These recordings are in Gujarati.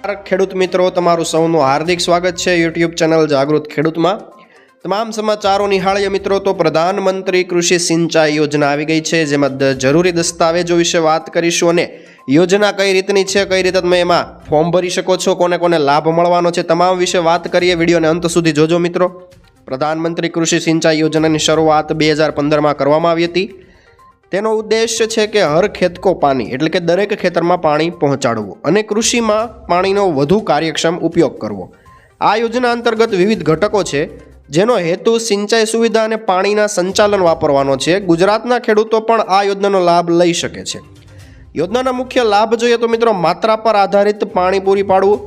ખેડૂત મિત્રો, તમારું સૌનું હાર્દિક સ્વાગત છે યુટ્યુબ ચેનલ જાગૃત ખેડૂતમાં. તમામ સમાચારો નિહાળીએ મિત્રો, તો પ્રધાનમંત્રી કૃષિ સિંચાઈ યોજના આવી ગઈ છે, જેમાં જરૂરી દસ્તાવેજો વિશે વાત કરીશું અને યોજના કઈ રીતની છે, કઈ રીતે તમે એમાં ફોર્મ ભરી શકો છો, કોને કોને લાભ મળવાનો છે, તમામ વિશે વાત કરીએ, વિડીયોને અંત સુધી જોજો મિત્રો. પ્રધાનમંત્રી કૃષિ સિંચાઈ યોજનાની શરૂઆત બે હજાર પંદરમાં કરવામાં આવી હતી. તેનો ઉદ્દેશ્ય છે કે હર ખેતકો પાણી, એટલે કે દરેક ખેતરમાં પાણી પહોંચાડવું અને કૃષિમાં પાણીનો વધુ કાર્યક્ષમ ઉપયોગ કરવો. આ યોજના અંતર્ગત વિવિધ ઘટકો છે, જેનો હેતુ સિંચાઈ સુવિધા અને પાણીના સંચાલન વાપરવાનો છે. ગુજરાતના ખેડૂતો પણ આ યોજનાનો લાભ લઈ શકે છે. યોજનાના મુખ્ય લાભ જોઈએ તો મિત્રો, માત્રા પર આધારિત પાણી પૂરી પાડવું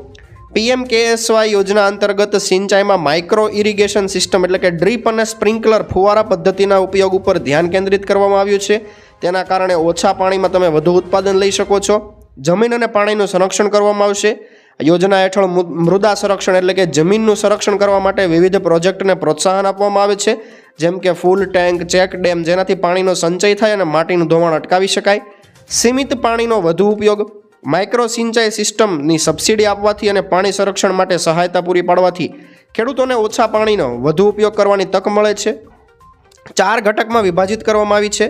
પીએમ કેએસવાય યોજના અંતર્ગત સિંચાઈમાં માઇક્રો ઇરિગેશન સિસ્ટમ એટલે કે ડ્રીપ અને સ્પ્રિંકલર ફુવારા પદ્ધતિના ઉપયોગ ઉપર ધ્યાન કેન્દ્રિત કરવામાં આવ્યું છે. તેના કારણે ઓછા પાણીમાં તમે વધુ ઉત્પાદન લઈ શકો છો. જમીન અને પાણીનું સંરક્ષણ કરવામાં આવશે. યોજના હેઠળ મૃદા સંરક્ષણ એટલે કે જમીનનું સંરક્ષણ કરવા માટે વિવિધ પ્રોજેક્ટને પ્રોત્સાહન આપવામાં આવે છે. જેમ કે ફૂલ ટેન્ક, ચેક ડેમ જેનાથી પાણીનો સંચય થાય અને માટીનું ધોવાણ અટકાવી શકાય. સીમિત પાણીનો વધુ ઉપયોગ માઇક્રો સિંચાઈ સિસ્ટમની સબસિડી આપવાથી અને પાણી સંરક્ષણ માટે સહાયતા પૂરી પાડવાથી ખેડૂતોને ઓછા પાણીનો વધુ ઉપયોગ કરવાની તક મળે છે. ચાર ઘટકમાં વિભાજિત કરવામાં આવી છે.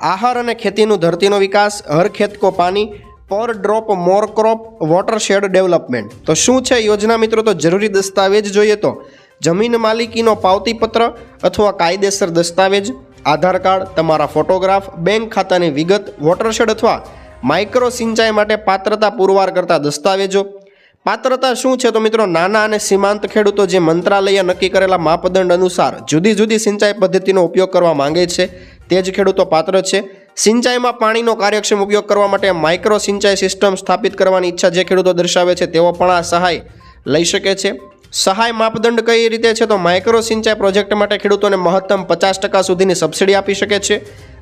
આહાર અને ખેતીનું ધરતીનો વિકાસ, હર ખેત કો પાણી, per drop more crop, water development. તો શું છે યોજના મિત્રો? તો જરૂરી દસ્તાવેજ જોઈએ તો જમીન માલિકીનો પાવતીપત્ર અથવા કાયદેસર દસ્તાવેજ, આધાર કાર્ડ, તમારા ફોટોગ્રાફ, બેંક ખાતાની વિગત વોટરશેડ અથવા માઇક્રો સિંચાઈ માટે પાત્રતા પુરવાર કરતા દસ્તાવેજો. પાત્રતા શું છે તો મિત્રો, નાના અને સીમાંત ખેડૂતો જે મંત્રાલયે નક્કી કરેલા માપદંડ અનુસાર જુદી જુદી સિંચાઈ પદ્ધતિનો ઉપયોગ કરવા માંગે છે, તે જ ખેડૂતો પાત્ર છે. સિંચાઈમાં પાણીનો કાર્યક્ષમ ઉપયોગ કરવા માટે માઇક્રો સિંચાઈ સિસ્ટમ સ્થાપિત કરવાની ઈચ્છા જે ખેડૂતો દર્શાવે છે, તેઓ પણ આ સહાય લઈ શકે છે. સહાય માપદંડ કઈ રીતે છે તો માઇક્રો સિંચાઈ પ્રોજેક્ટ માટે ખેડૂતોને મહત્તમ પચાસ ટકા સુધીની સબસિડી આપી શકે છે.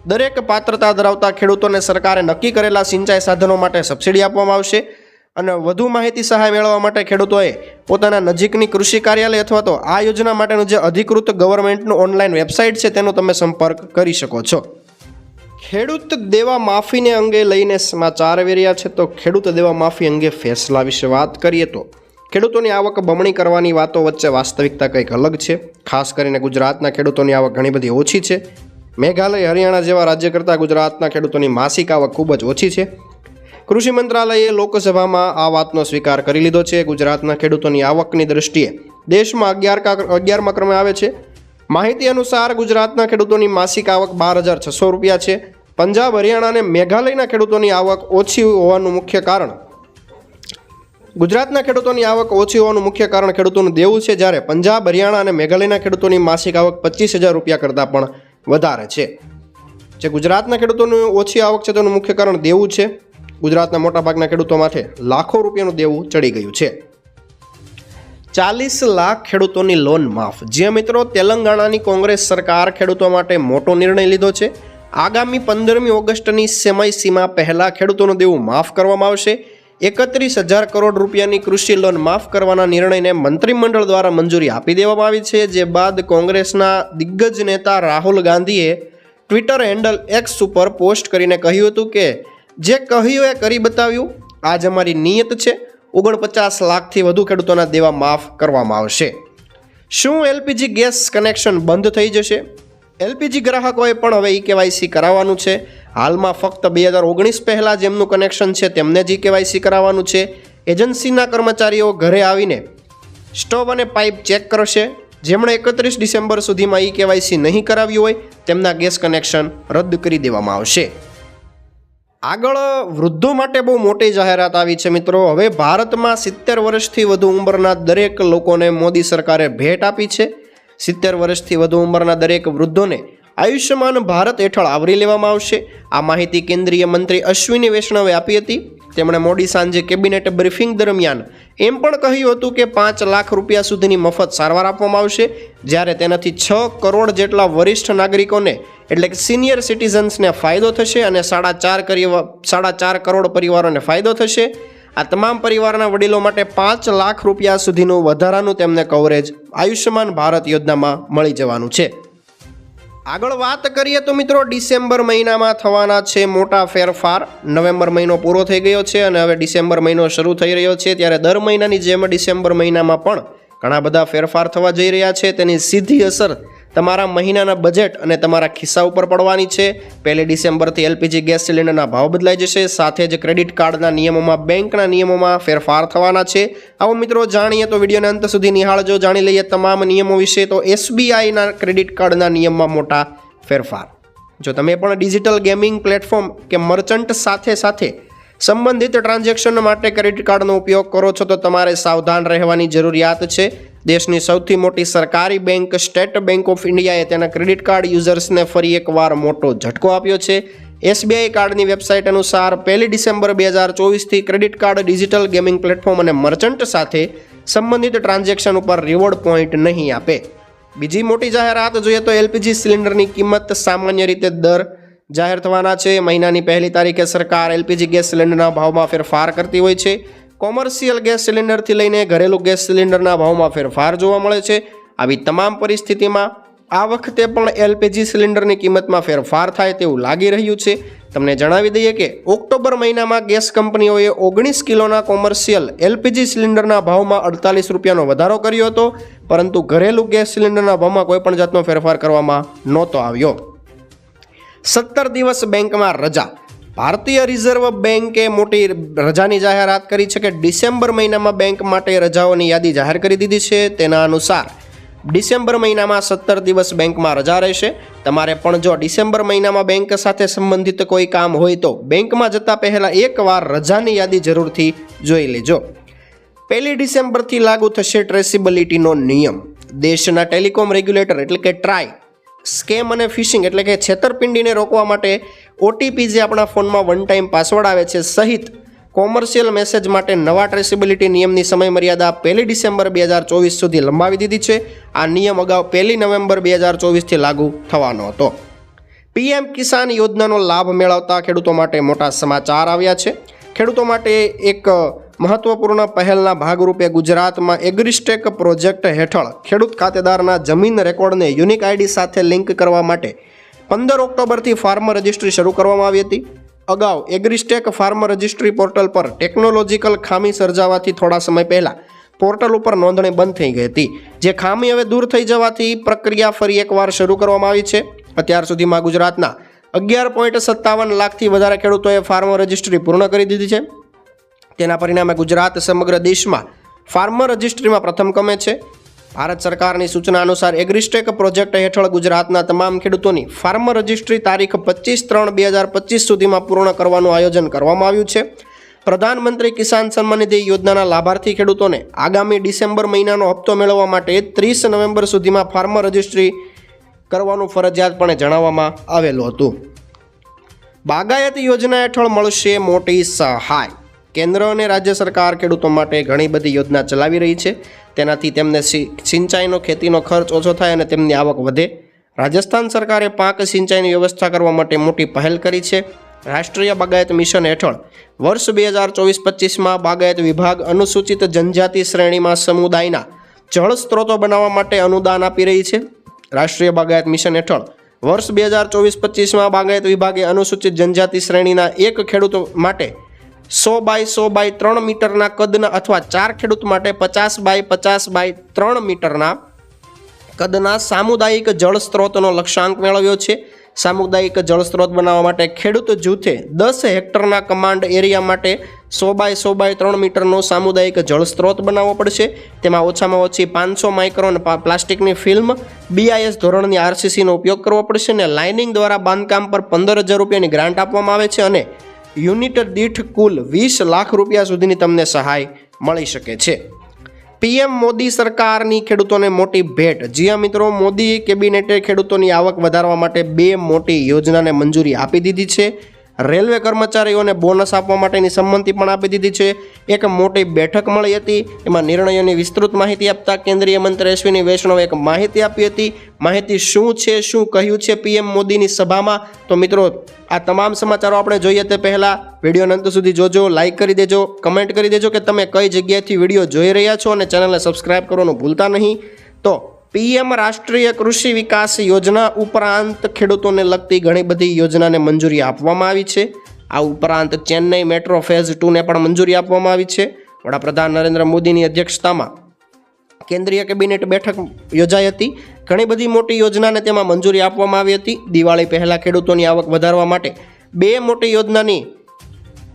દરેક પાત્રતા ધરાવતા ખેડૂતોને સરકારે નક્કી કરેલા સિંચાઈ સાધનો માટે સબસિડી આપવામાં આવશે અને વધુ માહિતી સહાય મેળવવા માટે ખેડૂતોએ પોતાના નજીકની કૃષિ કાર્યાલય અથવા તો આ યોજના માટેનું જે અધિકૃત ગવર્મેન્ટનું ઓનલાઈન વેબસાઇટ છે તેનો તમે સંપર્ક કરી શકો છો. ખેડૂત દેવા માફીને અંગે લઈને સમાચાર આવી રહ્યા છે, તો ખેડૂત દેવા માફી અંગે ફેસલા વિશે વાત કરીએ તો ખેડૂતોની આવક બમણી કરવાની વાતો વચ્ચે વાસ્તવિકતા કંઈક અલગ છે. ખાસ કરીને ગુજરાતના ખેડૂતોની આવક ઘણી બધી ઓછી છે. મેઘાલય, હરિયાણા જેવા રાજ્ય કરતાં ગુજરાતના ખેડૂતોની માસિક આવક ખૂબ જ ઓછી છે. કૃષિ મંત્રાલયે લોકસભામાં આ વાતનો સ્વીકાર કરી લીધો છે. ગુજરાતના ખેડૂતોની આવકની દ્રષ્ટિએ દેશમાં અગિયાર અગિયારમા ક્રમે આવે છે. માહિતી અનુસાર ગુજરાતના ખેડૂતોની માસિક આવક બાર હજાર છસો રૂપિયા છે. પંજાબ, હરિયાણા અને મેઘાલયના ખેડૂતોની આવક ઓછી હોવાનું મુખ્ય કારણ ગુજરાતના ખેડૂતોની આવક ઓછી હોવાનું મુખ્ય કારણ ખેડૂતોનું દેવું છે. જ્યારે પંજાબ, હરિયાણા અને મેઘાલયના ખેડૂતોની માસિક આવક પચીસ હજાર રૂપિયા કરતાં પણ વધારે છે. જે ગુજરાતના ખેડૂતોનું ઓછી આવક છે, તેનું મુખ્ય કારણ દેવું છે. ગુજરાતના મોટાભાગના ખેડૂતો માટે લાખો રૂપિયાનું દેવું ચડી ગયું છે. ચાલીસ લાખ ખેડૂતોની લોન માફ. જે મિત્રો, તેલંગાણાની કોંગ્રેસ સરકાર ખેડૂતો માટે મોટો નિર્ણય લીધો છે. આગામી પંદરમી ઓગસ્ટની સમય સીમા પહેલાં ખેડૂતોનું દેવું માફ કરવામાં આવશે. એકત્રીસ હજાર કરોડ રૂપિયાની કૃષિ લોન માફ કરવાના નિર્ણયને મંત્રીમંડળ દ્વારા મંજૂરી આપી દેવામાં આવી છે, જે બાદ કોંગ્રેસના દિગ્ગજ નેતા રાહુલ ગાંધીએ ટ્વિટર હેન્ડલ એક્સ ઉપર પોસ્ટ કરીને કહ્યું હતું કે, જે કહ્યું એ કરી બતાવ્યું. આજ અમારી નિયત છે. ઓગણપચાસ લાખથી વધુ ખેડૂતોના દેવા માફ કરવામાં આવશે. શું એલપીજી ગેસ કનેક્શન બંધ થઈ જશે? એલપીજી ગ્રાહકોએ પણ હવે ઈ કેવાયસી કરાવવાનું છે. હાલમાં ફક્ત બે હજાર ઓગણીસ પહેલાં જેમનું કનેક્શન છે, તેમને જી કેવાયસી કરાવવાનું છે. એજન્સીના કર્મચારીઓ ઘરે આવીને સ્ટોવ અને પાઇપ ચેક કરશે. જેમણે એકત્રીસ ડિસેમ્બર સુધીમાં ઈ કેવાયસી નહીં કરાવ્યું હોય, તેમના ગેસ કનેક્શન રદ કરી દેવામાં આવશે. આગળ વૃદ્ધો માટે બહુ મોટી જાહેરાત આવી છે મિત્રો. હવે ભારતમાં સિત્તેર વર્ષથી વધુ ઉંમરના દરેક લોકોને મોદી સરકારે ભેટ આપી છે. સિત્તેર વર્ષથી વધુ ઉંમરના દરેક વૃદ્ધોને આયુષ્યમાન ભારત હેઠળ આવરી લેવામાં આવશે. આ માહિતી કેન્દ્રીય મંત્રી અશ્વિની વૈષ્ણવે આપી હતી. તેમણે મોડી સાંજે કેબિનેટ બ્રીફિંગ દરમિયાન એમ પણ કહ્યું હતું કે પાંચ લાખ રૂપિયા સુધીની મફત સારવાર આપવામાં આવશે, જ્યારે તેનાથી છ કરોડ જેટલા વરિષ્ઠ નાગરિકોને, એટલે કે સિનિયર સિટીઝન્સને ફાયદો થશે અને સાડા ચાર સાડા ચાર કરોડ પરિવારોને ફાયદો થશે. આ તમામ પરિવારના વડીલો માટે પાંચ લાખ રૂપિયા સુધીનું વધારાનું તેમને કવરેજ આયુષ્યમાન ભારત યોજનામાં મળી જવાનું છે. આગળ વાત કરીએ તો મિત્રો ડિસેમ્બર મહિનામાં થવાના છે મોટા ફેરફાર. નવેમ્બર મહિનો પૂરો થઈ ગયો છે અને હવે ડિસેમ્બર મહિનો શરૂ થઈ રહ્યો છે. ત્યારે દર મહિનાની જેમ ડિસેમ્બર મહિનામાં પણ ઘણા બધા ફેરફાર થવા જઈ રહ્યા છે. તેની સીધી અસર તમારા મહિનાના બજેટ અને તમારા ખિસ્સા ઉપર પડવાની છે. પહેલી ડિસેમ્બરથી એલપીજી ગેસ સિલિન્ડરના ભાવ બદલાઈ જશે. સાથે જ ક્રેડિટ કાર્ડના નિયમોમાં, બેંકના નિયમોમાં ફેરફાર થવાના છે. આવો મિત્રો જાણીએ તો વિડીયોને અંત સુધી નિહાળજો. જાણી લઈએ તમામ નિયમો વિશે તો એસબીઆઈના ક્રેડિટ કાર્ડના નિયમમાં મોટા ફેરફાર. જો તમે પણ ડિજિટલ ગેમિંગ પ્લેટફોર્મ કે મર્ચન્ટ સાથે સાથે સંબંધિત ટ્રાન્ઝેક્શન માટે ક્રેડિટ કાર્ડનો ઉપયોગ કરો છો તો તમારે સાવધાન રહેવાની જરૂરિયાત છે. દેશની સૌથી મોટી સરકારી બેંક સ્ટેટ બેંક ઓફ ઇન્ડિયાએ તેના ક્રેડિટ કાર્ડ યુઝર્સને ફરી એકવાર મોટો ઝટકો આપ્યો છે. એસબીઆઈ કાર્ડની વેબસાઇટ અનુસાર પહેલી ડિસેમ્બર બે હજાર ચોવીસથી credit card, digital gaming platform અને મર્ચન્ટ સાથે સંબંધિત ટ્રાન્ઝેક્શન ઉપર રિવોર્ડ પોઈન્ટ નહીં આપે. બીજી મોટી જાહેરાત જોઈએ તો એલપીજી સિલિન્ડરની કિંમત સામાન્ય રીતે દર જાહેર થવાના છે. મહિનાની પહેલી તારીખે સરકાર એલપીજી ગેસ સિલિન્ડરના ભાવમાં ફેરફાર કરતી હોય છે. કોમર્શિયલ ગેસ સિલિન્ડરથી લઈને ઘરેલું ગેસ સિલિન્ડરના ભાવમાં ફેરફાર જોવા મળે છે. આવી તમામ પરિસ્થિતિમાં આ વખતે પણ એલપીજી સિલિન્ડરની કિંમતમાં ફેરફાર થાય તેવું લાગી રહ્યું છે. તમને જણાવી દઈએ કે ઓક્ટોબર મહિનામાં ગેસ કંપનીઓએ ઓગણીસ કિલોના કોમર્શિયલ એલપીજી સિલિન્ડરના ભાવમાં અડતાલીસ રૂપિયાનો વધારો કર્યો હતો. પરંતુ ઘરેલું ગેસ સિલિન્ડરના ભાવમાં કોઈપણ જાતનો ફેરફાર કરવામાં નહોતો આવ્યો. સત્તર દિવસ બેંકમાં રજા. ભારતીય રિઝર્વ બેન્કે મોટી રજાની જાહેરાત કરી છે કે ડિસેમ્બર મહિનામાં બેંક માટે રજાઓની યાદી જાહેર કરી દીધી છે. તેના અનુસાર, ડિસેમ્બર મહિનામાં સત્તર દિવસ બેંકમાં રજા રહેશે. તમારે પણ જો ડિસેમ્બર મહિનામાં બેંક સાથે સંબંધિત કોઈ કામ હોય તો બેંકમાં જતાં પહેલાં એકવાર રજાની યાદી જરૂરથી જોઈ લેજો. પહેલી ડિસેમ્બરથી લાગુ થશે ટ્રેસિબિલિટીનો નિયમ. દેશના ટેલિકોમ રેગ્યુલેટર એટલે કે ટ્રાય સ્કેમ અને ફિશિંગ એટલે કે છેતરપિંડીને રોકવા માટે ઓટીપી જે આપણા ફોનમાં વન ટાઈમ પાસવર્ડ આવે છે સહિત કોમર્શિયલ મેસેજ માટે નવા ટ્રેસિબિલિટી નિયમની સમયમર્યાદા પહેલી ડિસેમ્બર બે હજાર ચોવીસ સુધી લંબાવી દીધી છે. આ નિયમ અગાઉ પહેલી નવેમ્બર બે હજાર ચોવીસથી લાગુ થવાનો હતો. પીએમ કિસાન યોજનાનો લાભ મેળવતા ખેડૂતો માટે મોટા સમાચાર આવ્યા છે. ખેડૂતો માટે એક મહત્વપૂર્ણ પહેલના ભાગરૂપે ગુજરાતમાં એગ્રીસ્ટેક પ્રોજેક્ટ હેઠળ ખેડૂત ખાતેદારના જમીન રેકોર્ડને યુનિક આઈડી સાથે લિંક કરવા માટે પંદર ઓક્ટોબરથી ફાર્મર રજિસ્ટ્રી શરૂ કરવામાં આવી હતી. અગાઉ એગ્રીસ્ટેક ફાર્મર રજિસ્ટ્રી પોર્ટલ પર ટેકનોલોજીકલ ખામી સર્જાવાથી થોડા સમય પહેલાં પોર્ટલ ઉપર નોંધણી બંધ થઈ ગઈ હતી. જે ખામી હવે દૂર થઈ જવાથી પ્રક્રિયા ફરી એકવાર શરૂ કરવામાં આવી છે. અત્યાર સુધીમાં ગુજરાતના અગિયાર પોઈન્ટ સત્તાવન લાખથી વધારે ખેડૂતોએ ફાર્મર રજિસ્ટ્રી પૂર્ણ કરી દીધી છે. તેના પરિણામે ગુજરાત સમગ્ર દેશમાં ફાર્મર રજિસ્ટ્રીમાં પ્રથમ ક્રમે છે. ભારત સરકારની સૂચના અનુસાર એગ્રીસ્ટેક પ્રોજેક્ટ હેઠળ ગુજરાતના તમામ ખેડૂતોની ફાર્મર રજિસ્ટ્રી તારીખ પચીસ ત્રણ બે હજાર પચીસ સુધીમાં પૂર્ણ કરવાનું આયોજન કરવામાં આવ્યું છે. પ્રધાનમંત્રી કિસાન સન્માન નિધિ યોજનાના લાભાર્થી ખેડૂતોને આગામી ડિસેમ્બર મહિનાનો હપ્તો મેળવવા માટે ત્રીસ નવેમ્બર સુધીમાં ફાર્મર રજિસ્ટ્રી કરવાનું ફરજિયાતપણે જણાવવામાં આવેલું હતું. બાગાયતી યોજના હેઠળ મળશે મોટી સહાય. કેન્દ્ર અને રાજ્ય સરકાર ખેડૂતો માટે ઘણી બધી યોજના ચલાવી રહી છે. તેનાથી તેમને સિંચાઈનો ખેતીનો ખર્ચ ઓછો થાય અને તેમની આવક વધે. રાજસ્થાન સરકારે પાક સિંચાઈની વ્યવસ્થા કરવા માટે મોટી પહેલ કરી છે. રાષ્ટ્રીય બાગાયત મિશન હેઠળ વર્ષ બે હજાર ચોવીસ પચીસમાં બાગાયત વિભાગ અનુસૂચિત જનજાતિ શ્રેણીમાં સમુદાયના જળ સ્ત્રોતો બનાવવા માટે અનુદાન આપી રહી છે. રાષ્ટ્રીય બાગાયત મિશન હેઠળ વર્ષ બે હજાર ચોવીસ પચીસમાં બાગાયત વિભાગે અનુસૂચિત જનજાતિ શ્રેણીના એક ખેડૂત માટે સો બાય સો બાય ત્રણ મીટરના કદના અથવા ચાર ખેડૂત માટે પચાસ બાય પચાસ બાય ત્રણ મીટરના કદના સામુદાયિક જળ સ્ત્રોતનો લક્ષ્યાંક મેળવ્યો છે. સામુદાયિક જળ સ્ત્રોત બનાવવા માટે ખેડૂત જૂથે દસ હેક્ટરના કમાન્ડ એરિયા માટે સો બાય સો બાય ત્રણ મીટરનો સામુદાયિક જળ સ્ત્રોત બનાવવો પડશે. તેમાં ઓછામાં ઓછી પાંચસો માઇક્રોન પ્લાસ્ટિકની ફિલ્મ બીઆઈએસ ધોરણની આરસીસીનો ઉપયોગ કરવો પડશે અને લાઇનિંગ દ્વારા બાંધકામ પર પંદર હજાર રૂપિયાની ગ્રાન્ટ આપવામાં આવે છે અને યુનિટ દીઠ કુલ વીસ લાખ રૂપિયા સુધીની તમને સહાય મળી શકે છે. પીએમ મોદી સરકારની ખેડૂતોને મોટી ભેટ. જી હા મિત્રો, મોદી કેબિનેટે ખેડૂતોની આવક વધારવા માટે બે મોટી યોજનાને મંજૂરી આપી દીધી છે. રેલવે કર્મચારીઓને બોનસ આપવા માટેની સંમતિ પણ આપી દીધી છે. એક મોટી બેઠક મળી હતી. એમાં નિર્ણયોની વિસ્તૃત માહિતી આપતા કેન્દ્રીય મંત્રી અશ્વિની વૈષ્ણવે એક માહિતી આપી હતી. માહિતી શું છે, શું કહ્યું છે પીએમ મોદીની સભામાં? તો મિત્રો, આ તમામ સમાચારો આપણે જોઈએ તે પહેલાં. વિડીયોને અંત સુધી જોજો લાઇક કરી દેજો, કમેન્ટ કરી દેજો કે તમે કઈ જગ્યાએથી વીડિયો જોઈ રહ્યા છો અને ચેનલને સબસ્ક્રાઇબ કરવાનું ભૂલતા નહીં. તો પીએમ રાષ્ટ્રીય કૃષિ વિકાસ યોજના ઉપરાંત ખેડૂતોને લગતી ઘણી બધી યોજનાને મંજૂરી આપવામાં આવી છે. આ ઉપરાંત ચેન્નઈ મેટ્રો ફેઝ ટુને પણ મંજૂરી આપવામાં આવી છે. વડાપ્રધાન નરેન્દ્ર મોદીની અધ્યક્ષતામાં કેન્દ્રીય કેબિનેટ બેઠક યોજાઈ હતી. ઘણી બધી મોટી યોજનાને તેમાં મંજૂરી આપવામાં આવી હતી. દિવાળી પહેલાં ખેડૂતોની આવક વધારવા માટે બે મોટી યોજનાની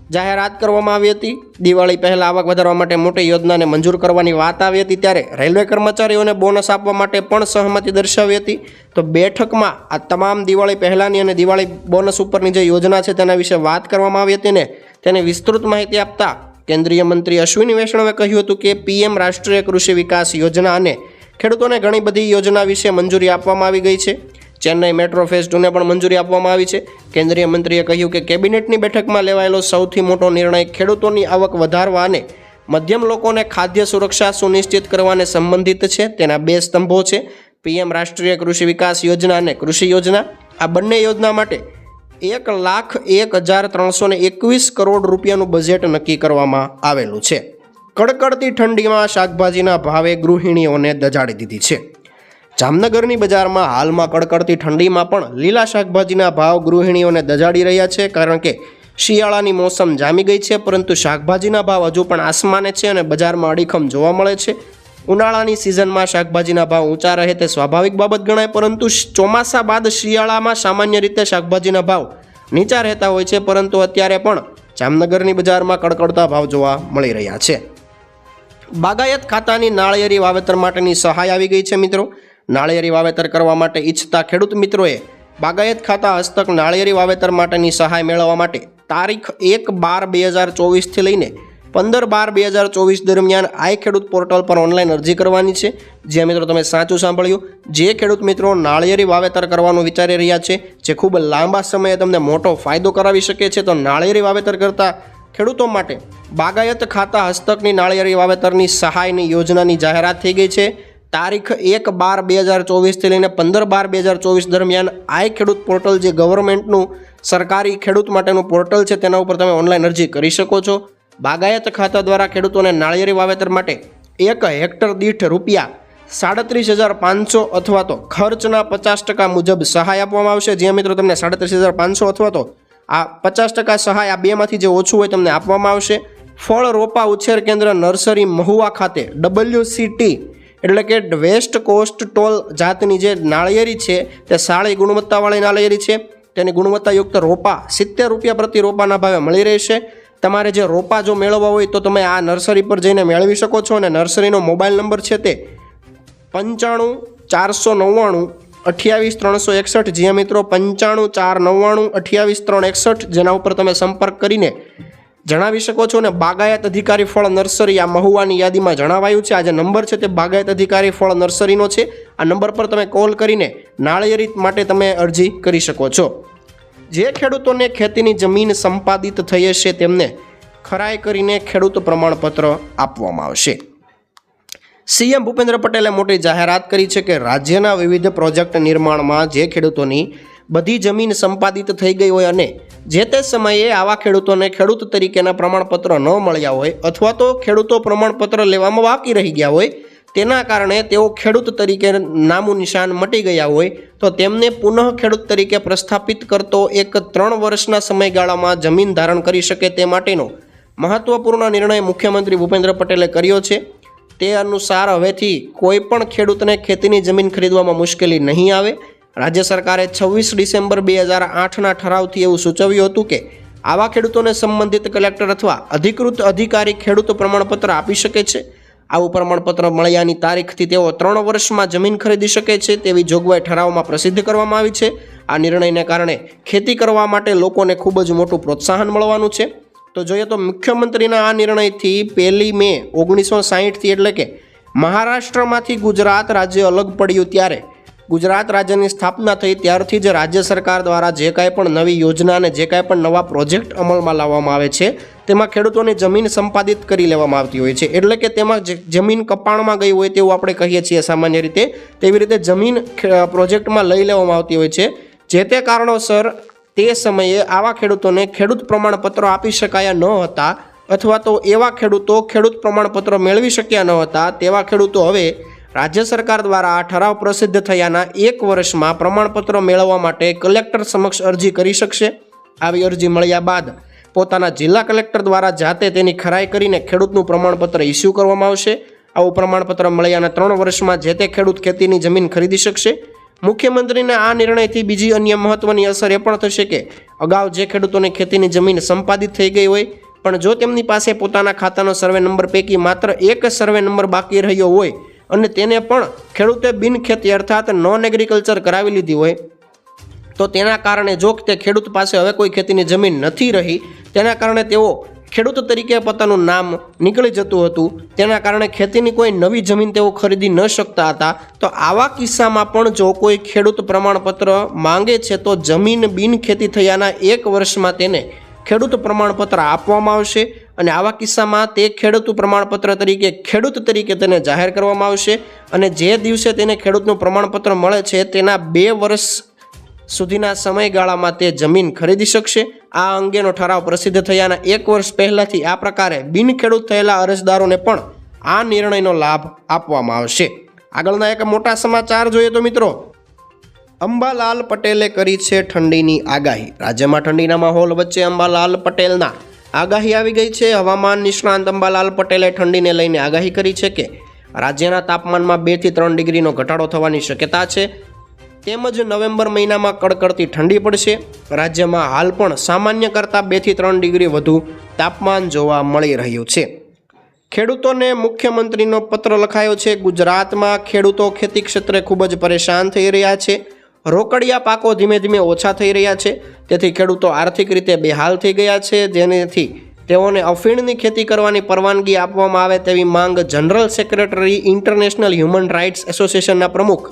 જાહેરાત કરવામાં આવી હતી. દિવાળી પહેલાં આવક વધારવા માટે મોટી યોજનાને મંજૂર કરવાની વાત આવી હતી ત્યારે રેલવે કર્મચારીઓને બોનસ આપવા માટે પણ સહમતિ દર્શાવી હતી. તો બેઠકમાં આ તમામ દિવાળી પહેલાંની અને દિવાળી બોનસ ઉપરની જે યોજના છે તેના વિશે વાત કરવામાં આવી હતી ને તેની વિસ્તૃત માહિતી આપતા કેન્દ્રીય મંત્રી અશ્વિની વૈષ્ણવે કહ્યું હતું કે પીએમ રાષ્ટ્રીય કૃષિ વિકાસ યોજના અને ખેડૂતોને ઘણી બધી યોજના વિશે મંજૂરી આપવામાં આવી ગઈ છે. ચેન્નઈ મેટ્રો ફેઝ ટુને પણ મંજૂરી આપવામાં આવી છે. કેન્દ્રીય મંત્રીએ કહ્યું કે કેબિનેટની બેઠકમાં લેવાયેલો સૌથી મોટો નિર્ણય ખેડૂતોની આવક વધારવા અને મધ્યમ લોકોને ખાદ્ય સુરક્ષા સુનિશ્ચિત કરવાને સંબંધિત છે. તેના બે સ્તંભો છે. પીએમ રાષ્ટ્રીય કૃષિ વિકાસ યોજના અને કૃષિ યોજના. આ બંને યોજના માટે એક લાખ એક હજાર ત્રણસો એકવીસ કરોડ રૂપિયાનું બજેટ નક્કી કરવામાં આવેલું છે. કડકડતી ઠંડીમાં શાકભાજીના ભાવે ગૃહિણીઓને દજાડી દીધી છે. જામનગરની બજારમાં હાલમાં કડકડતી ઠંડીમાં પણ લીલા શાકભાજીના ભાવ ગૃહિણીઓને દજાડી રહ્યા છે કારણ કે શિયાળાની મોસમ જામી ગઈ છે, પરંતુ શાકભાજીના ભાવ હજુ પણ આસમાને છે અને બજારમાં અડીખમ જોવા મળે છે. ઉનાળાની સિઝનમાં શાકભાજીના ભાવ ઊંચા રહે તે સ્વાભાવિક બાબત ગણાય, પરંતુ ચોમાસા બાદ શિયાળામાં સામાન્ય રીતે શાકભાજીના ભાવ નીચા રહેતા હોય છે, પરંતુ અત્યારે પણ જામનગરની બજારમાં કડકડતા ભાવ જોવા મળી રહ્યા છે. બાગાયત ખાતાની નાળિયેરી વાવેતર માટેની સહાય આવી ગઈ છે મિત્રો. નાળિયેરી વાવેતર કરવા માટે ઈચ્છતા ખેડૂત મિત્રોએ બાગાયત ખાતા હસ્તક નાળિયેરી વાવેતર માટેની સહાય મેળવવા માટે તારીખ એક બાર બે હજાર ચોવીસથી લઈને પંદર બાર બે હજાર ચોવીસ દરમિયાન આઈ ખેડૂત પોર્ટલ પર ઓનલાઈન અરજી કરવાની છે. જે મિત્રો તમે સાચું સાંભળ્યું, જે ખેડૂત મિત્રો નાળિયેરી વાવેતર કરવાનું વિચારી રહ્યા છે, જે ખૂબ લાંબા સમયે તમને મોટો ફાયદો કરાવી શકે છે, તો નાળિયેરી વાવેતર કરતા ખેડૂતો માટે બાગાયત ખાતા હસ્તકની નાળિયેરી વાવેતરની સહાયની યોજનાની જાહેરાત થઈ ગઈ છે. તારીખ એક બાર બે હજાર ચોવીસથી લઈને પંદર બાર બે હજાર ચોવીસ દરમિયાન આઈ ખેડૂત પોર્ટલ જે ગવર્મેન્ટનું સરકારી ખેડૂત માટેનું પોર્ટલ છે, તેના ઉપર તમે ઓનલાઈન અરજી કરી શકો છો. બાગાયત ખાતા દ્વારા ખેડૂતોને નાળિયેરી વાવેતર માટે એક હેક્ટર દીઠ રૂપિયા સાડત્રીસ હજાર પાંચસો અથવા તો ખર્ચના પચાસ ટકા મુજબ સહાય આપવામાં આવશે. જ્યાં મિત્રો તમને સાડત્રીસ હજાર પાંચસો અથવા તો આ પચાસ ટકા સહાય આ બેમાંથી જે ઓછું હોય તમને આપવામાં આવશે. ફળ રોપા ઉછેર કેન્દ્ર નર્સરી મહુવા ખાતે ડબલ્યુસીટી એટલે કે વેસ્ટ કોસ્ટ ટોલ જાતની જે નાળિયેરી છે, તે સારી ગુણવત્તાવાળી નાળિયેરી છે. તેની ગુણવત્તાયુક્ત રોપા સિત્તેર રૂપિયા પ્રતિ રોપાના ભાવે મળી રહેશે. તમારે જે રોપા જો મેળવવા હોય તો તમે આ નર્સરી પર જઈને મેળવી શકો છો અને નર્સરીનો મોબાઈલ નંબર છે તે પંચાણું ચારસો નવ્વાણું અઠ્યાવીસ ત્રણસો એકસઠ. જ્યાં મિત્રો, પંચાણું ચાર નવ્વાણું અઠ્યાવીસ ત્રણ એકસઠ. જેના ઉપર તમે સંપર્ક કરીને જણાવી શકો છો ને બાગાયત અધિકારી ફળ નર્સરી આ મહુવાની યાદીમાં જણાવાયું છે. આ જે નંબર છે તે બાગાયત અધિકારી ફળ નર્સરીનો છે. આ નંબર પર તમે કોલ કરીને નાળિયેરી માટે તમે અરજી કરી શકો છો. જે ખેડૂતોને ખેતીની જમીન સંપાદિત થઈ હશે તેમને ખરાઈ કરીને ખેડૂત પ્રમાણપત્ર આપવામાં આવશે. સીએમ ભૂપેન્દ્ર પટેલે મોટી જાહેરાત કરી છે કે રાજ્યના વિવિધ પ્રોજેક્ટ નિર્માણમાં જે ખેડૂતોની બધી જમીન સંપાદિત થઈ ગઈ હોય અને જે તે સમયે આવા ખેડૂતોને ખેડૂત તરીકેના પ્રમાણપત્ર ન મળ્યા હોય અથવા તો ખેડૂતો પ્રમાણપત્ર લેવામાં બાકી રહી ગયા હોય, તેના કારણે તેઓ ખેડૂત તરીકે નામું નિશાન મટી ગયા હોય, તો તેમને પુનઃ ખેડૂત તરીકે પ્રસ્થાપિત કરતો એક ત્રણ વર્ષના સમયગાળામાં જમીન ધારણ કરી શકે તે માટેનો મહત્વપૂર્ણ નિર્ણય મુખ્યમંત્રી ભૂપેન્દ્ર પટેલે કર્યો છે. તે અનુસાર હવેથી કોઈ પણ ખેડૂતને ખેતીની જમીન ખરીદવામાં મુશ્કેલી નહીં આવે. રાજ્ય સરકારે છવ્વીસ ડિસેમ્બર બે હજાર આઠના ઠરાવથી એવું સૂચવ્યું હતું કે આવા ખેડૂતોને સંબંધિત કલેક્ટર અથવા અધિકૃત અધિકારી ખેડૂત પ્રમાણપત્ર આપી શકે છે. આવું પ્રમાણપત્ર મળ્યાની તારીખથી તેઓ ત્રણ વર્ષમાં જમીન ખરીદી શકે છે તેવી જોગવાઈ ઠરાવમાં પ્રસિદ્ધ કરવામાં આવી છે. આ નિર્ણયને કારણે ખેતી કરવા માટે લોકોને ખૂબ જ મોટું પ્રોત્સાહન મળવાનું છે. તો જોઈએ તો મુખ્યમંત્રીના આ નિર્ણયથી પહેલી મે ઓગણીસો સાહીઠથી એટલે કે મહારાષ્ટ્રમાંથી ગુજરાત રાજ્ય અલગ પડ્યું ત્યારે ગુજરાત રાજ્યની સ્થાપના થઈ ત્યારથી જ રાજ્ય સરકાર દ્વારા જે કાંઈ પણ નવી યોજના અને જે કાંઈ પણ નવા પ્રોજેક્ટ અમલમાં લાવવામાં આવે છે, તેમાં ખેડૂતોની જમીન સંપાદિત કરી લેવામાં આવતી હોય છે. એટલે કે તેમાં જમીન કપાણમાં ગઈ હોય તેવું આપણે કહીએ છીએ સામાન્ય રીતે. તેવી રીતે જમીન પ્રોજેક્ટમાં લઈ લેવામાં આવતી હોય છે. જે તે કારણોસર તે સમયે આવા ખેડૂતોને ખેડૂત પ્રમાણપત્રો આપી શકાયા ન હતા, અથવા તો એવા ખેડૂતો ખેડૂત પ્રમાણપત્ર મેળવી શક્યા ન હતા, તેવા ખેડૂતો હવે રાજ્ય સરકાર દ્વારા આ ઠરાવ પ્રસિદ્ધ થયાના એક વર્ષમાં પ્રમાણપત્ર મેળવવા માટે કલેક્ટર સમક્ષ અરજી કરી શકશે? આવી અરજી મળ્યા બાદ પોતાના જિલ્લા કલેક્ટર દ્વારા જાતે તેની ખરાઈ કરીને ખેડૂતનું પ્રમાણપત્ર ઇસ્યુ કરવામાં આવશે? આવું પ્રમાણપત્ર મળ્યાના ત્રણ વર્ષમાં જે તે ખેડૂત ખેતીની જમીન ખરીદી શકશે? મુખ્યમંત્રીના આ નિર્ણયથી બીજી અન્ય મહત્વની અસર એ પણ થશે કે અગાઉ જે ખેડૂતોને ખેતીની જમીન સંપાદિત થઈ ગઈ હોય, પણ જો તેમની પાસે પોતાના ખાતાનો સર્વે નંબર પૈકી માત્ર એક સર્વે નંબર બાકી રહ્યો હોય અને તેને પણ ખેડૂતે બિનખેતી અર્થાત નોન એગ્રીકલ્ચર કરાવી લીધી હોય. તો તેના કારણે જો તે ખેડૂત પાસે હવે કોઈ ખેતીની જમીન નથી રહી, તેના કારણે તેઓ ખેડૂત તરીકે પોતાનું નામ નીકળી જતું હતું. તેના કારણે ખેતીની કોઈ નવી જમીન તેઓ ખરીદી ન શકતા હતા. તો આવા કિસ્સામાં પણ જો કોઈ ખેડૂત પ્રમાણપત્ર માંગે છે, તો જમીન બિનખેતી થયાના એક વર્ષમાં તેને ખેડૂત પ્રમાણપત્ર આપવામાં આવશે. અને આવા કિસ્સામાં તે ખેડૂત પ્રમાણપત્ર તરીકે ખેડૂત તરીકે તેને જાહેર કરવામાં આવશે અને જે દિવસે તેને ખેડૂતનું પ્રમાણપત્ર મળે છે તેના બે વર્ષ સુધીના સમયગાળામાં તે જમીન ખરીદી શકશે. આ અંગેનો ઠરાવ પ્રસિદ્ધ થયાના એક વર્ષ પહેલાંથી આ પ્રકારે બિનખેડૂત થયેલા અરજદારોને પણ આ નિર્ણયનો લાભ આપવામાં આવશે. આગળના એક મોટા સમાચાર જોઈએ તો મિત્રો, અંબાલાલ પટેલે કરી છે ઠંડીની આગાહી. રાજ્યમાં ઠંડીના માહોલ વચ્ચે અંબાલાલ પટેલના આગાહી આવી ગઈ છે. હવામાન નિષ્ણાંત અંબાલાલ પટેલે ઠંડીને લઈને આગાહી કરી છે કે રાજ્યના તાપમાનમાં બેથી ત્રણ ડિગ્રીનો ઘટાડો થવાની શક્યતા છે. તેમજ નવેમ્બર મહિનામાં કડકડતી ઠંડી પડશે. રાજ્યમાં હાલ પણ સામાન્ય કરતાં બેથી ત્રણ ડિગ્રી વધુ તાપમાન જોવા મળી રહ્યું છે. ખેડૂતોને મુખ્યમંત્રીનો પત્ર લખાયો છે. ગુજરાતમાં ખેડૂતો ખેતી ક્ષેત્રે ખૂબ જ પરેશાન થઈ રહ્યા છે. રોકડિયા પાકો ધીમે ધીમે ઓછા થઈ રહ્યા છે. તેથી ખેડૂતો આર્થિક રીતે બેહાલ થઈ ગયા છે, જેનેથી તેઓને અફીણની ખેતી કરવાની પરવાનગી આપવામાં આવે તેવી માંગ general secretary international human rights એસોસિએશનના પ્રમુખ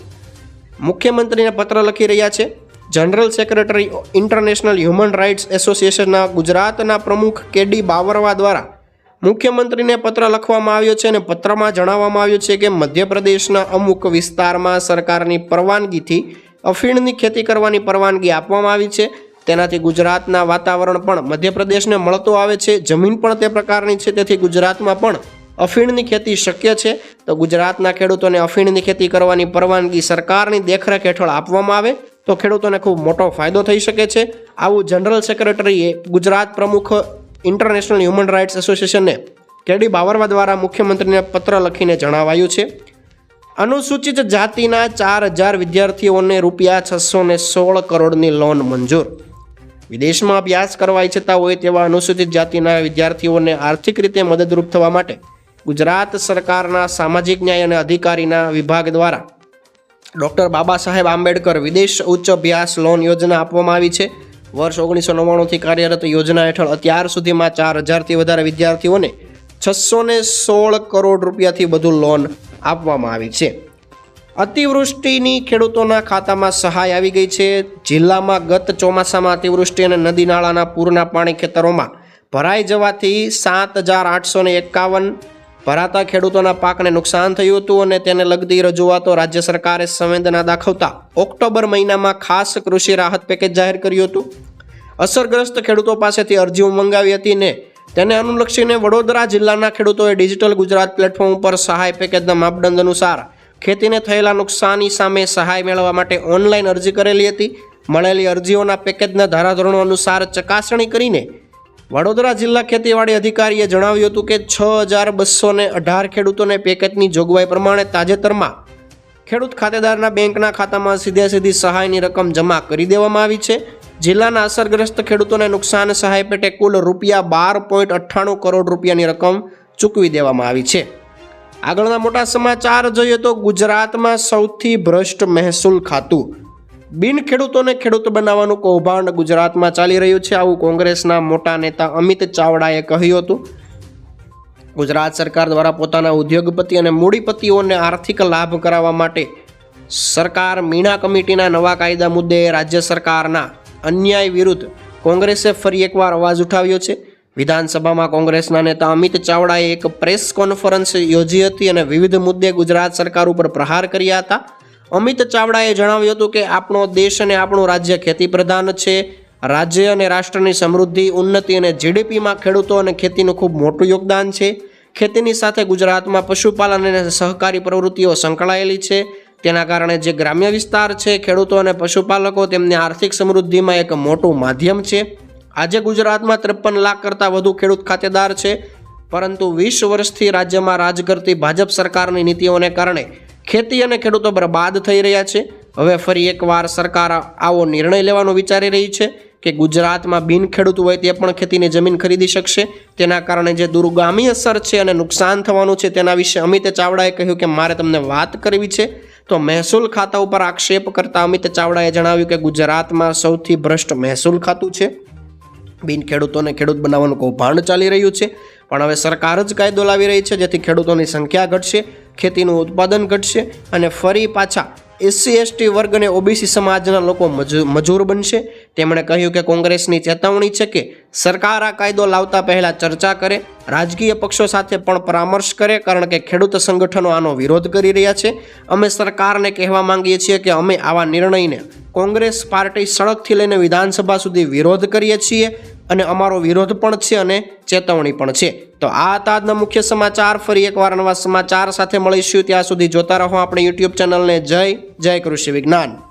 મુખ્યમંત્રીને પત્ર લખી રહ્યા છે. General secretary international human rights એસોસિએશનના ગુજરાતના પ્રમુખ કેડી બાવરવા દ્વારા મુખ્યમંત્રીને પત્ર લખવામાં આવ્યો છે અને પત્રમાં જણાવવામાં આવ્યું છે કે મધ્યપ્રદેશના અમુક વિસ્તારમાં સરકારની પરવાનગીથી અફીણની ખેતી કરવાની પરવાનગી આપવામાં આવી છે. તેનાથી ગુજરાતના વાતાવરણ પણ મધ્યપ્રદેશને મળતો આવે છે. જમીન પણ તે પ્રકારની છે. તેથી ગુજરાતમાં પણ અફીણની ખેતી શક્ય છે. તો ગુજરાતના ખેડૂતોને અફીણની ખેતી કરવાની પરવાનગી સરકારની દેખરેખ હેઠળ આપવામાં આવે. તો ખેડૂતોને ખૂબ મોટો ફાયદો થઈ શકે છે. આવું જનરલ સેક્રેટરીએ ગુજરાત પ્રમુખ ઇન્ટરનેશનલ હ્યુમન રાઇટ્સ એસોસિએશનને કેડી બાવરવા દ્વારા મુખ્યમંત્રીને પત્ર લખીને જણાવાયું છે. અનુસૂચિત જાતિના ચાર હજાર વિદ્યાર્થીઓને રૂપિયા છસો ને સોળ કરોડની લોન મંજૂર. વિદેશમાં અભ્યાસ કરવા ઈચ્છતા હોય તેવા અનુસૂચિત જાતિના વિદ્યાર્થીઓને આર્થિક રીતે મદદરૂપ થવા માટે ગુજરાત સરકારના સામાજિક ન્યાય અને અધિકારીના વિભાગ દ્વારા ડૉક્ટર બાબા સાહેબ આંબેડકર વિદેશ ઉચ્ચ અભ્યાસ લોન યોજના આપવામાં આવી છે. વર્ષ ઓગણીસો નવ્વાણુંથી કાર્યરત યોજના હેઠળ અત્યાર સુધીમાં ચાર હજારથી વધારે વિદ્યાર્થીઓને છસો સોળ કરોડ રૂપિયાથી વધુ લોન આપવામાં આવી છે. અતિવૃષ્ટિની ખેડૂતોના ખાતામાં સહાય આવી ગઈ છે. જિલ્લામાં ગત ચોમાસામાં અતિવૃષ્ટિ અને નદી નાળાના પૂરના પાણી ખેતરોમાં ભરાઈ જવાથી સાત હજાર આઠસો ને એકાવન ભરાતા ખેડૂતોના પાકને નુકસાન થયું હતું અને તેને લગતી રજૂઆતો રાજ્ય સરકારે સંવેદના દાખવતા ઓક્ટોબર મહિનામાં ખાસ કૃષિ રાહત પેકેજ જાહેર કર્યું હતું. અસરગ્રસ્ત ખેડૂતો પાસેથી અરજીઓ મંગાવી હતી ને તેને અનુલક્ષીને વડોદરા જિલ્લાના ખેડૂતોએ ડિજિટલ ગુજરાત પ્લેટફોર્મ ઉપર સહાય પેકેજના માપદંડ અનુસાર ખેતીને થયેલા નુકસાની સામે સહાય મેળવવા માટે ઓનલાઈન અરજી કરેલી હતી. મળેલી અરજીઓના પેકેજના ધારાધોરણો અનુસાર ચકાસણી કરીને વડોદરા જિલ્લા ખેતીવાડી અધિકારીએ જણાવ્યું હતું કે છ હજાર બસો અઢાર ખેડૂતોને પેકેજની જોગવાઈ પ્રમાણે તાજેતરમાં ખેડૂત ખાતેદારના બેંકના ખાતામાં સીધે સીધી સહાયની રકમ જમા કરી દેવામાં આવી છે. જિલ્લાના અસરગ્રસ્ત ખેડૂતોને નુકસાન સહાય પેટે કુલ રૂપિયા બાર પોઈન્ટ અઠ્ઠાણું કરોડ રૂપિયાની રકમ ચૂકવી દેવામાં આવી છે. આગળના મોટા સમાચાર જોઈએ તો ગુજરાતમાં સૌથી ભ્રષ્ટ મહેસૂલ ખાતું. બિન ખેડૂતોને ખેડૂત બનાવવાનું કૌભાંડ ગુજરાતમાં ચાલી રહ્યું છે. આવું કોંગ્રેસના મોટા નેતા અમિત ચાવડાએ કહ્યું હતું. ગુજરાત સરકાર દ્વારા પોતાના ઉદ્યોગપતિ અને મૂડીપતિઓને આર્થિક લાભ કરાવવા માટે સરકાર મીણા કમિટીના નવા કાયદા મુદ્દે રાજ્ય સરકારના અન્યાય વિરુદ્ધ કોંગ્રેસે ફરી એકવાર અવાજ ઉઠાવ્યો છે. વિધાનસભામાં કોંગ્રેસના નેતા અમિત ચાવડાએ એક પ્રેસ કોન્ફરન્સ યોજી હતી અને વિવિધ મુદ્દે ગુજરાત સરકાર ઉપર પ્રહાર કર્યા હતા. અમિત ચાવડાએ જણાવ્યું હતું કે આપણો દેશ અને આપણું રાજ્ય ખેતી પ્રધાન છે. રાજ્ય અને રાષ્ટ્રની સમૃદ્ધિ, ઉન્નતિ અને જીડીપીમાં ખેડૂતો અને ખેતીનું ખૂબ મોટું યોગદાન છે. ખેતીની સાથે ગુજરાતમાં પશુપાલન અને સહકારી પ્રવૃત્તિઓ સંકળાયેલી છે. તેના કારણે જે ગ્રામ્ય વિસ્તાર છે, ખેડૂતો અને પશુપાલકો તેમની આર્થિક સમૃદ્ધિમાં એક મોટું માધ્યમ છે. આજે ગુજરાતમાં ત્રેપન લાખ કરતાં વધુ ખેડૂત ખાતેદાર છે, પરંતુ વીસ વર્ષથી રાજ્યમાં રાજ કરતી ભાજપ સરકારની નીતિઓને કારણે ખેતી અને ખેડૂતો બરબાદ થઈ રહ્યા છે. હવે ફરી એકવાર સરકાર આવો નિર્ણય લેવાનો વિચારી રહી છે કે ગુજરાતમાં બિન ખેડૂત હોય તે પણ ખેતીની જમીન ખરીદી શકશે. તેના કારણે જે દુર્ગામી અસર છે અને નુકસાન થવાનું છે તેના વિશે અમિત ચાવડાએ કહ્યું કે મારે તમને વાત કરવી છે. તો મહેસૂલ ખાતા ઉપર આક્ષેપ કરતા અમિત ચાવડાએ જણાવ્યું કે ગુજરાતમાં સૌથી ભ્રષ્ટ મહેસૂલ ખાતું છે. બિન ખેડૂતોને ખેડૂત બનાવવાનું કૌભાંડ ચાલી રહ્યું છે. પણ હવે સરકાર જ કાયદો લાવી રહી છે જેથી ખેડૂતોની સંખ્યા ઘટશે, ખેતીનું ઉત્પાદન ઘટશે અને ફરી પાછા એસસી, એસટી વર્ગ અને ઓબીસી સમાજના લોકો મજૂ- મજૂર બનશે. તેમણે કહ્યું કે કોંગ્રેસની ચેતવણી છે કે સરકાર આ કાયદો લાવતા પહેલા ચર્ચા કરે, રાજકીય પક્ષો સાથે પણ પરામર્શ કરે, કારણ કે ખેડૂત સંગઠનો આનો વિરોધ કરી રહ્યા છે. અમે સરકારને કહેવા માંગીએ છીએ કે અમે આવા નિર્ણયને કોંગ્રેસ પાર્ટી સડકથી લઈને વિધાનસભા સુધી વિરોધ કરીએ છીએ અને અમારો વિરોધ પણ છે અને ચેતવણી પણ છે. તો આ હતા આજના મુખ્ય સમાચાર. ફરી એકવાર નવા સમાચાર સાથે મળીશું. ત્યાં સુધી જોતા રહો આપણી યુટ્યુબ ચેનલને. જય જય કૃષિ વિજ્ઞાન.